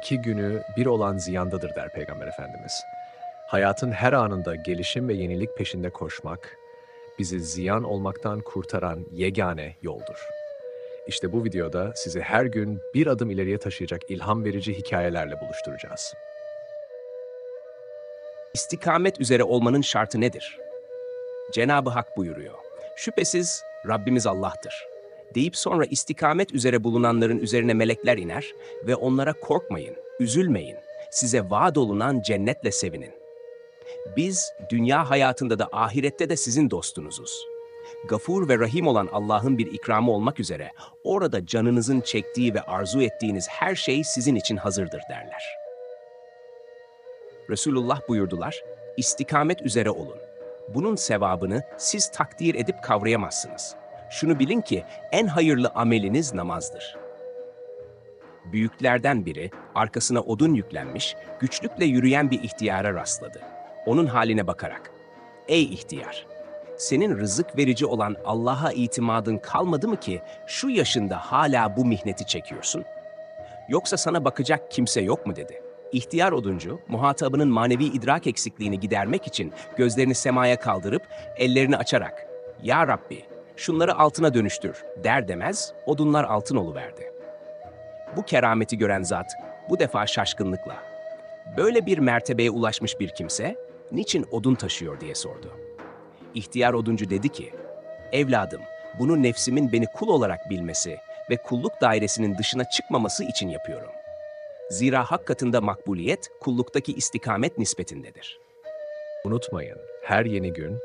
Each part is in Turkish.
iki günü bir olan ziyandadır der Peygamber Efendimiz. Hayatın her anında gelişim ve yenilik peşinde koşmak, bizi ziyan olmaktan kurtaran yegane yoldur. İşte bu videoda sizi her gün bir adım ileriye taşıyacak ilham verici hikayelerle buluşturacağız. İstikamet üzere olmanın şartı nedir? Cenab-ı Hak buyuruyor. Şüphesiz Rabbimiz Allah'tır. Deyip sonra istikamet üzere bulunanların üzerine melekler iner ve onlara korkmayın, üzülmeyin, size vaat olunan cennetle sevinin. Biz dünya hayatında da ahirette de sizin dostunuzuz. Gafur ve Rahim olan Allah'ın bir ikramı olmak üzere orada canınızın çektiği ve arzu ettiğiniz her şey sizin için hazırdır derler. Resulullah buyurdular, istikamet üzere olun. Bunun sevabını siz takdir edip kavrayamazsınız. Şunu bilin ki en hayırlı ameliniz namazdır. Büyüklerden biri arkasına odun yüklenmiş, güçlükle yürüyen bir ihtiyara rastladı. Onun haline bakarak, Ey ihtiyar! Senin rızık verici olan Allah'a itimadın kalmadı mı ki şu yaşında hala bu mihneti çekiyorsun? Yoksa sana bakacak kimse yok mu dedi. İhtiyar oduncu, muhatabının manevi idrak eksikliğini gidermek için gözlerini semaya kaldırıp ellerini açarak ''Ya Rabbi, şunları altına dönüştür.'' der demez odunlar altın oluverdi. Bu kerameti gören zat bu defa şaşkınlıkla ''Böyle bir mertebeye ulaşmış bir kimse niçin odun taşıyor?'' diye sordu. İhtiyar oduncu dedi ki, Evladım, bunu nefsimin beni kul olarak bilmesi ve kulluk dairesinin dışına çıkmaması için yapıyorum. Zira hak katında makbuliyet, kulluktaki istikamet nispetindedir. Unutmayın, her yeni gün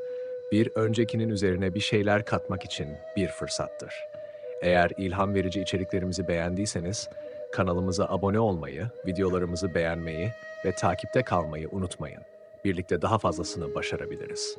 bir öncekinin üzerine bir şeyler katmak için bir fırsattır. Eğer ilham verici içeriklerimizi beğendiyseniz kanalımıza abone olmayı, videolarımızı beğenmeyi ve takipte kalmayı unutmayın. Birlikte daha fazlasını başarabiliriz.